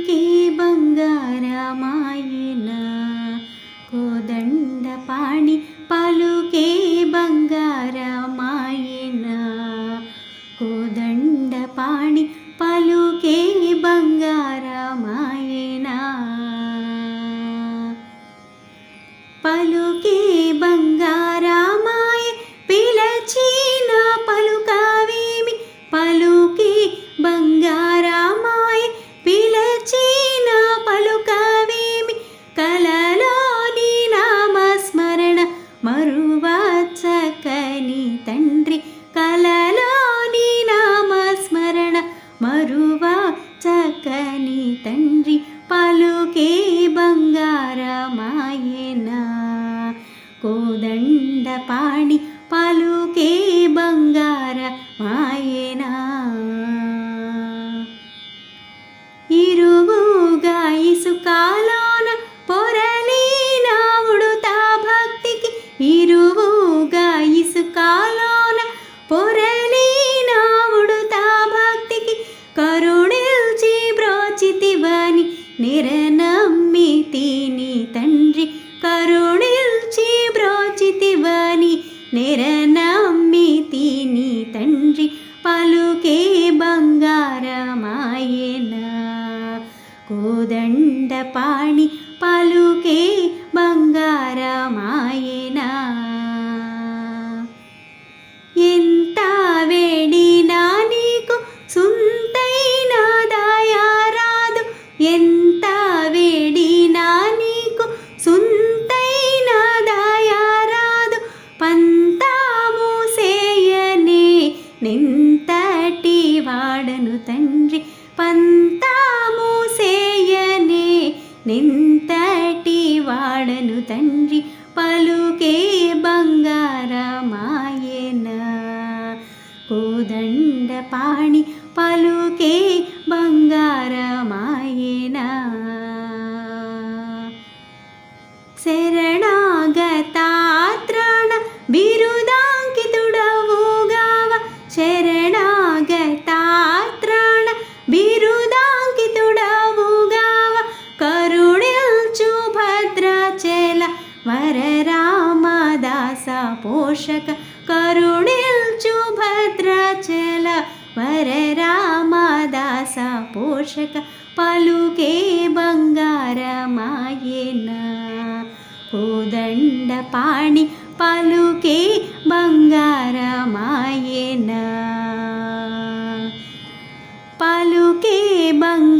బ్రతుకే బంగారమాయన. కోదండ పాడి పలుకే పాణి పలుకే బంగారమాయనా. ఎంత వేడినా నీకు సుంతైన దయారాదు. ఎంత వేడినా నీకు సుంతైన దయారాదు. పంతాము సేయనే నింతటి వాడను తండ్రి పంత నింతటి వాడను తండ్రి పలు దండపాణి పలుకే బంగారమాయేనా? పలుకే బంగ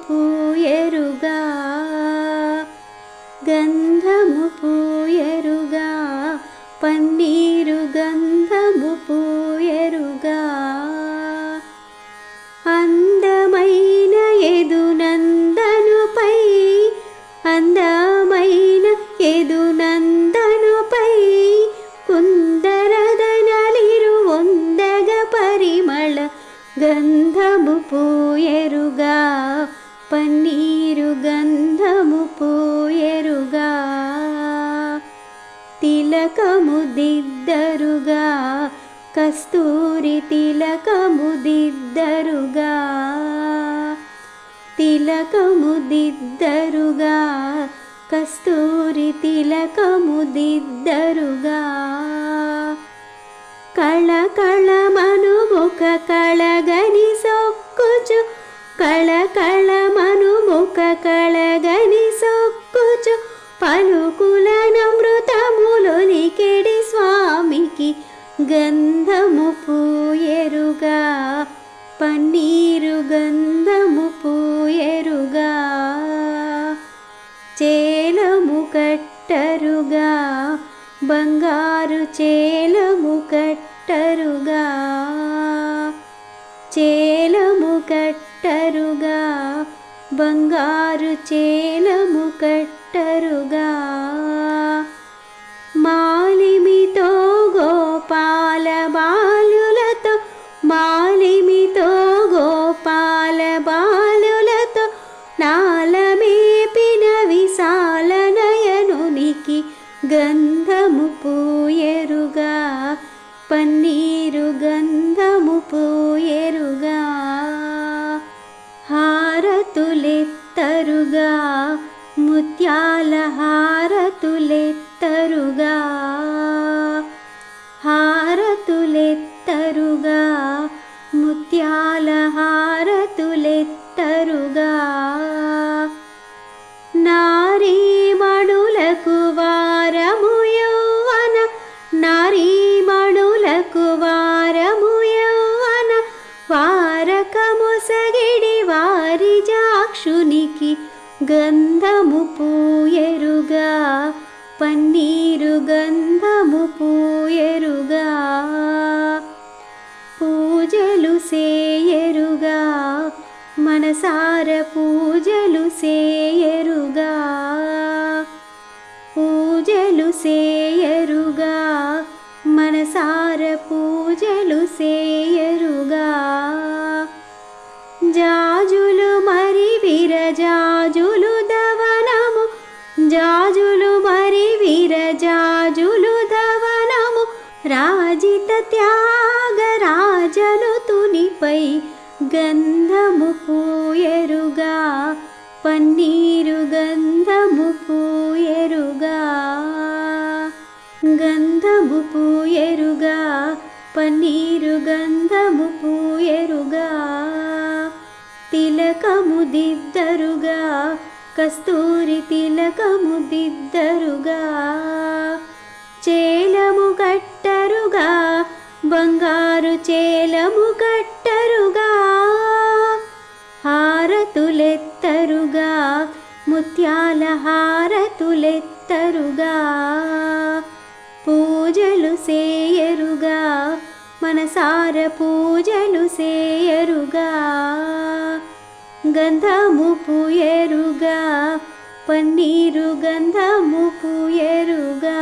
పూయరుగా గంధము పూయరుగా పన్నీరు గంధము పూయరుగా అందమైన ఎదునందనుపై అందమైన ఎదునందనుపై కుందరదనలిరు వందగ పరిమళ గంధము పూయరు కస్తూరి తిలకముదిద్దరుగా తిలకముదిద్దరుగా తిలకము దిద్దరుగా. కస్తూరి తిలకము దిద్దరుగా. కళకళమను ముఖ కళగని సొక్కుచు. కళకళమను ముఖ కళగని సొక్కుచు. పలుకుల గంధము పూయరుగా పన్నీరు గంధము పూయరుగా చేలము కట్టరుగా బంగారు చేలము కట్టరుగా చేలము కట్టరుగా బంగారు చేలము కట్టరుగా. బాలులతో మాలిమితో గోపాల బాలులతో నాలమేపిన విశాల నయనునికి గంధము పూయరుగా పన్నీరు గంధము పూయరుగా హారతులెత్తరుగా ముత్యాల హారతులెత్తరుగా. హారతులెత్తరుగా ముత్యాల హారతులెత్తరుగా. నారీ మణులకు వారము యౌవన నారీ మణులకు వారము యౌవన. వారకముసగిడి వారి జాక్షునికి గంధము పూయరుగా పన్నీరు గంధము పూయరుగా. మనసార పూజలు సేయరుగా. పూజలు సేయరుగా. మనసార పూజలు సేయరుగా. జాజులు మరి విరజాజులు దవనము. జాజులు మరి విరజాజులు దవనము. రాజిత త్యాగరాజను తునిపై గంధము పూయరుగా పన్నీరు గంధము పూయరుగా గంధము పూయరుగా పన్నీరు గంధము పూయరుగా తిలకము దిద్దరుగా కస్తూరి తిలకము దిద్దరుగా. చేలము కట్టరుగా బంగారు చేలము కట్ట హారతులెత్తరుగా ముత్యాల హారతులెత్తరుగా. పూజలు సేయరుగా మనసార పూజలు సేయరుగా. గంధము పూయరుగా పన్నీరు గంధము పూయరుగా.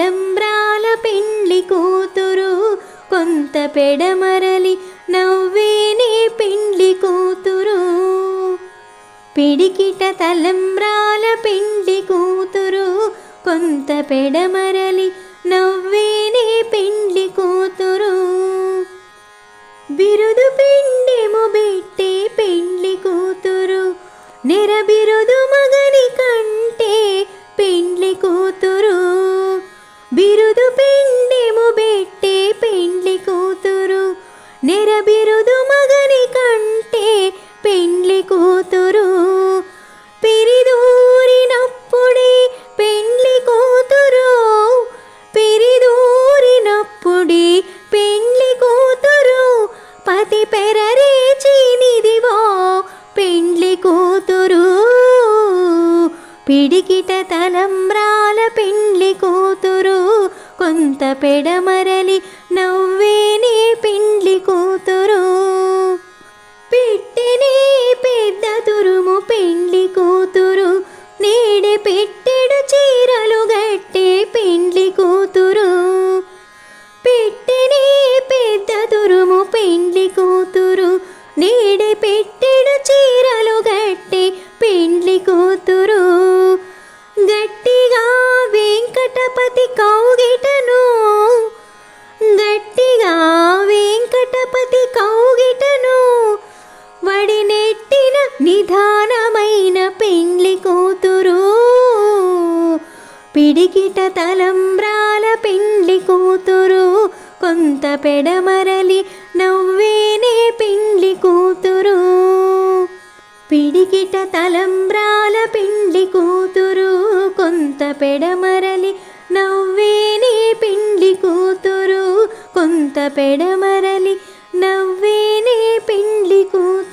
తలంబ్రాల పిండ్లి కూతురు కొంత పెడమరలి నవ్వేనే పిండ్లి కూతురు. పిడికిట తలంబ్రాల పిండి కూతురు కొంత పెడమరలి నవ్వేనే పిండి కూతురు. బిరుదు పిండి పెట్టే పిండి కూతురు నిరబి వెంకటపతి కౌగిటను గట్టిగా వెంకటపతి కౌగిటను వడినెట్టిన నిదానమైన పెండ్లి కూతురు. పిడికిట తలంబ్రాల పెండ్లి కూతురు. కొంత పెడమరలి నవ్వేనే పెండ్లి కూతురు. పిడికిట తలంబ్రాల పెండ్లి కూతురు. కొంత పెడమరలి నవ్వే నీ పిండి కూతురు కొంత పెడమరలి. నవ్వే నీ పిండి కూతురు